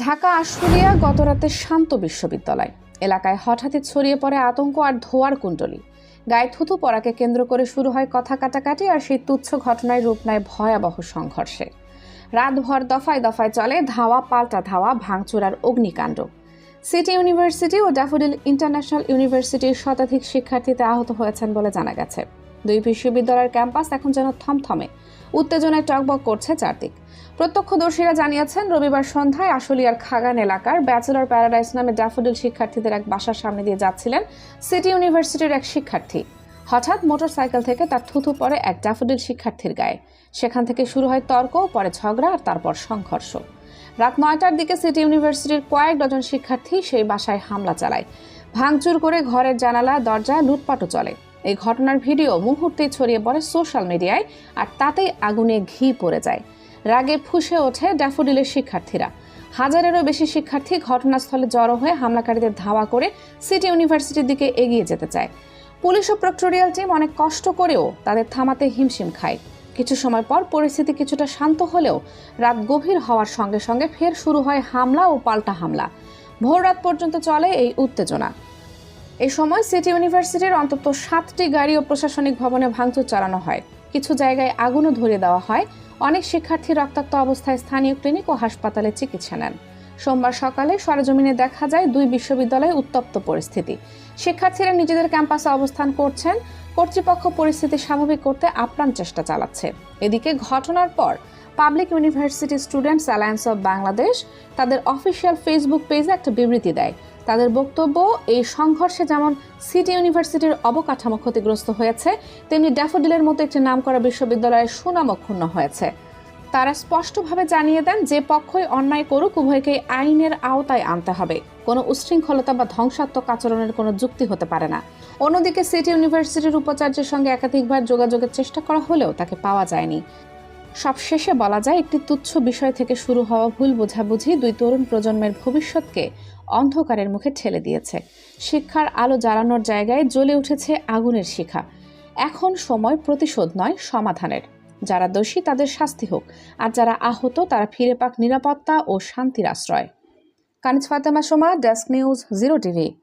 ঢাকা আশুলিয়া গতরাতে শান্ত বিশ্ববিদ্যালয়। এলাকায় হঠাৎই ছড়িয়ে পড়ে আতঙ্ক আর ধোয়ার কুণ্ডলি। গায়ে থুতু পড়াকে কেন্দ্র করে শুরু হয় কথা কাটাকাটি আর সেই তুচ্ছ ঘটনায় রূপ নেয় ভয়াবহ সংঘর্ষে। রাতভর দফায় দফায় চলে ধাওয়া, পাল্টা ধাওয়া, ভাঙচুর আর অগ্নিকাণ্ড। সিটি ইউনিভার্সিটি ও ড্যাফোডিল ইন্টারন্যাশনাল ইউনিভার্সিটির শতাধিক শিক্ষার্থীতে আহত হয়েছেন বলে জানা গেছে। দুই বিশ্ববিদ্যালয়ের ক্যাম্পাস এখন যেন থমথমে। উত্তেজনায় টকবক করছে চারদিক। প্রত্যক্ষদর্শীরা জানিয়েছেন, রবিবার সন্ধ্যায় আশুলিয়ার খাগান এলাকার ব্যাচেলর প্যারাডাইস নামে ড্যাফোডিল শিক্ষার্থীদের এক বাসার সামনে দিয়ে যাচ্ছিলেন সিটি ইউনিভার্সিটির এক শিক্ষার্থী। হঠাৎ মোটরসাইকেল থেকে তার থুথু পড়ে এক ড্যাফোডিল শিক্ষার্থীর গায়ে। সেখান থেকে শুরু হয় তর্ক, পরে ঝগড়া আর তারপর সংঘর্ষ। রাত নয়টার দিকে সিটি ইউনিভার্সিটির কয়েক ডজন শিক্ষার্থী সেই বাসায় হামলা চালায়। ভাঙচুর করে ঘরের জানালা, দরজা, লুটপাটও চলে। এই ঘটনার ভিডিও মুহূর্তেই ছড়িয়ে পড়ে সোশ্যাল মিডিয়ায়, আর তাতেই আগুনে ঘি পড়ে যায়। রাগে ফুঁসে ওঠে ড্যাফোডিলের শিক্ষার্থীরা। হাজারেরও বেশি শিক্ষার্থী ঘটনাস্থলে জড়ো হয়ে হামলাকারীদের ধাওয়া করে সিটি ইউনিভার্সিটির দিকে এগিয়ে যেতে চায়। পুলিশ ও প্রক্টোরিয়াল টিম অনেক কষ্ট করেও তাদের থামাতে হিমশিম খায়। কিছু সময় পর পরিস্থিতি কিছুটা শান্ত হলেও রাত গভীর হওয়ার সঙ্গে সঙ্গে ফের শুরু হয় হামলা ও পাল্টা হামলা। ভোর রাত পর্যন্ত চলে এই উত্তেজনা। এই সময় সিটি ইউনিভার্সিটির অন্তত সাতটি গাড়ি ও প্রশাসনিক ভবনে ভাঙচুর চালানো হয়। কিছু জায়গায় আগুনও ধরিয়ে দেওয়া হয়। অনেক শিক্ষার্থী রক্তাক্ত অবস্থায় স্থানীয় ক্লিনিক ও হাসপাতালে চিকিৎসা নেন। সোমবার সকালে সরেজমিনে দেখা যায় দুই বিশ্ববিদ্যালয়ে উত্তপ্ত পরিস্থিতি। শিক্ষার্থীরা নিজেদের ক্যাম্পাসে অবস্থান করছেন। কর্তৃপক্ষ পরিস্থিতি স্বাভাবিক করতে আপ্রাণ চেষ্টা চালাচ্ছে। এদিকে ঘটনার পর Public University Students Alliance of Bangladesh তাদের অফিসিয়াল ফেসবুক পেজে একটা বিবৃতি দেয়। তাদের বক্তব্য, এই সংঘর্ষে যেমন সিটি ইউনিভার্সিটির অবকাঠামো ক্ষতিগ্রস্ত হয়েছে, তেমনি ড্যাফোডিলের মতো একটি নামকরা বিশ্ববিদ্যালয়ের সুনামও ক্ষুণ্ণ হয়েছে। তারা স্পষ্টভাবে জানিয়ে দেন, যে পক্ষই অন্যায় করুক, উভয়কেই আইনের আওতায় আনতে হবে। কোনো উশৃঙ্খলতা বা ধ্বংসাত্মক আচরণের কোনো যুক্তি হতে পারে না। অন্যদিকে সিটি ইউনিভার্সিটির উপাচার্যের সঙ্গে একাধিকবার যোগাযোগের চেষ্টা করা হলেও তাকে পাওয়া যায়নি। সব শেষে বলা যায়, একটি তুচ্ছ বিষয় থেকে শুরু হওয়া ভুল বোঝাবুঝি দুই তরুণ প্রজন্মের ভবিষ্যৎকে অন্ধকারের মুখে ঠেলে দিয়েছে। শিক্ষার আলো জ্বালানোর জায়গায় জ্বলে উঠেছে আগুনের শিখা। এখন সময় প্রতিশোধ নয়, সমাধানের। যারা দোষী, তাদের শাস্তি হোক। আর যারা আহত, তারা ফিরে পাক নিরাপত্তা ও শান্তির আশ্রয়। Kaniz Fatema Soma, desk news, zero TV.